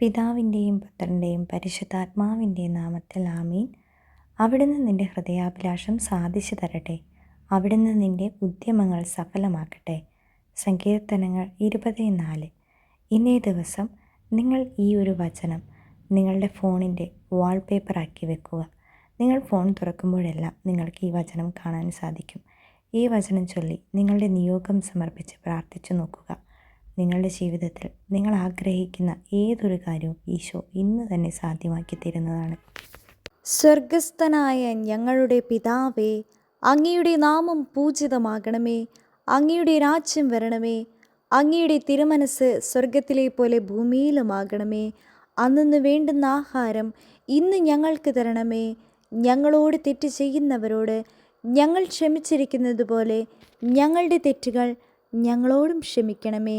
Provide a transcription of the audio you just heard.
പിതാവിന്റെയും പുത്രന്റെയും പരിശുദ്ധാത്മാവിന്റെയും നാമത്തിൽ ആമീൻ. അവിടുന്ന് നിന്റെ ഹൃദയാഭിലാഷം സാധിച്ചു തരട്ടെ. അവിടുന്ന് നിന്റെ ഉദ്യമങ്ങൾ സഫലമാക്കട്ടെ. സങ്കീർത്തനങ്ങൾ ഇരുപത് നാല് ഇന്നേ ദിവസം നിങ്ങൾ ഈ ഒരു വചനം നിങ്ങളുടെ ഫോണിന്റെ വാൾപേപ്പറാക്കി വെക്കുക. നിങ്ങൾ ഫോൺ തുറക്കുമ്പോഴെല്ലാം നിങ്ങൾക്ക് ഈ വചനം കാണാൻ സാധിക്കും. ഈ വചനം ചൊല്ലി നിങ്ങളുടെ നിയോഗം സമർപ്പിച്ച് പ്രാർത്ഥിച്ചു നോക്കുക. നിങ്ങളുടെ ജീവിതത്തിൽ നിങ്ങൾ ആഗ്രഹിക്കുന്ന ഏതൊരു കാര്യവും ഈശോ ഇന്ന് തന്നെ സാധ്യമാക്കി തരുന്നതാണ്. സ്വർഗസ്ഥനായ ഞങ്ങളുടെ പിതാവേ അങ്ങയുടെ നാമം പൂജിതമാകണമേ അങ്ങയുടെ രാജ്യം വരണമേ അങ്ങയുടെ തിരുമനസ് സ്വർഗത്തിലെ പോലെ ഭൂമിയിലുമാകണമേ. അന്നു വേണ്ടുന്ന ആഹാരം ഇന്ന് ഞങ്ങൾക്ക് തരണമേ. ഞങ്ങളോട് തെറ്റ് ചെയ്യുന്നവരോട് ഞങ്ങൾ ക്ഷമിച്ചിരിക്കുന്നത് പോലെ ഞങ്ങളുടെ തെറ്റുകൾ ഞങ്ങളോടും ക്ഷമിക്കണമേ.